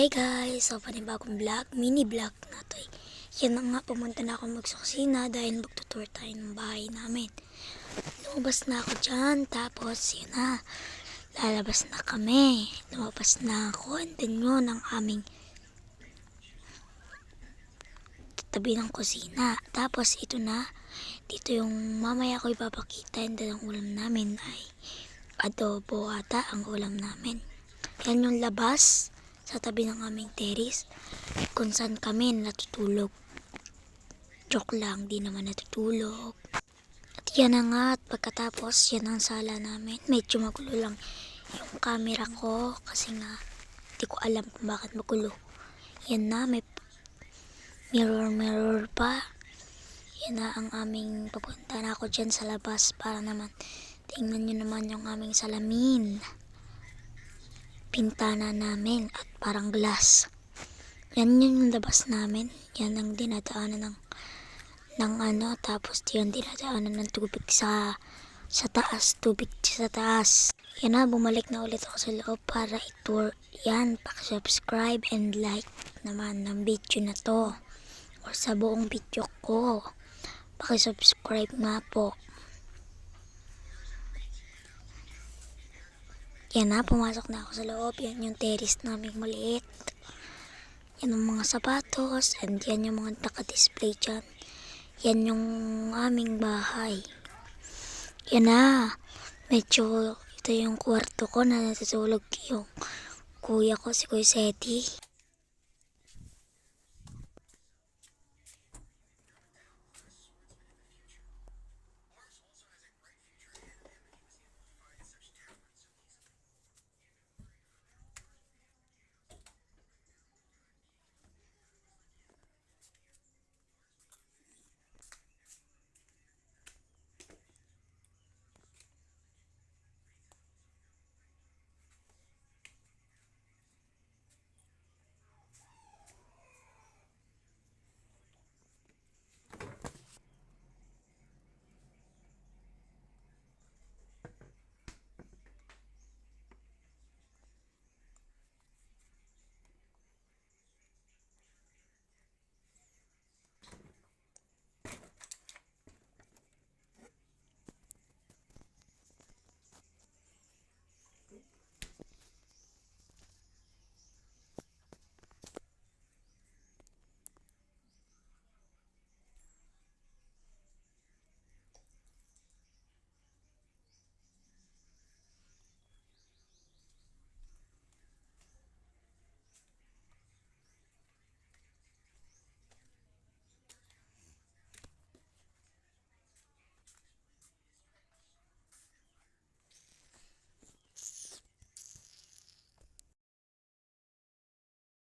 Hi guys! So, panibagong vlog, mini vlog na to eh. Yan na nga, pumunta na ako magsuksina dahil magtutour tayo ng bahay namin. Lumabas na ako dyan, tapos yun na, lalabas na kami. Lumabas na ako, and then yun ang aming tabi ng kusina. Tapos ito na, dito yung mamaya ko ipapakita and then ang ulam namin ay adobo ata ang ulam namin. Yan yung labas sa tabi ng aming terrace kung saan kami natutulog. Joke lang, di naman natutulog. At yan na nga, at pagkatapos yan ang sala namin. Medyo magulo lang yung camera ko kasi nga di ko alam kung bakit magulo. Yan na, may mirror mirror pa. Yan na ang aming papunta na ako dyan sa labas para naman tingnan nyo naman yung aming salamin pintana namin at parang glass. Yan yun yung labas namin. Yan ang dinadaanan ng ng ano tapos yan dinadaanan ng tubig sa sa taas, tubig sa taas. Yan na, bumalik na ulit ako sa loob para i-tour. Yan, subscribe and like naman ng video na to. Or sa buong video ko. Pakisubscribe nga po. Yan na, pumasok na ako sa loob. Yan yung terrace namin maliit. Yan ang mga sapatos. And yan yung mga naka-display dyan. Yan yung aming bahay. Yan na. Medyo ito yung kwarto ko na natutulog yung kuya ko si Kuya Seti.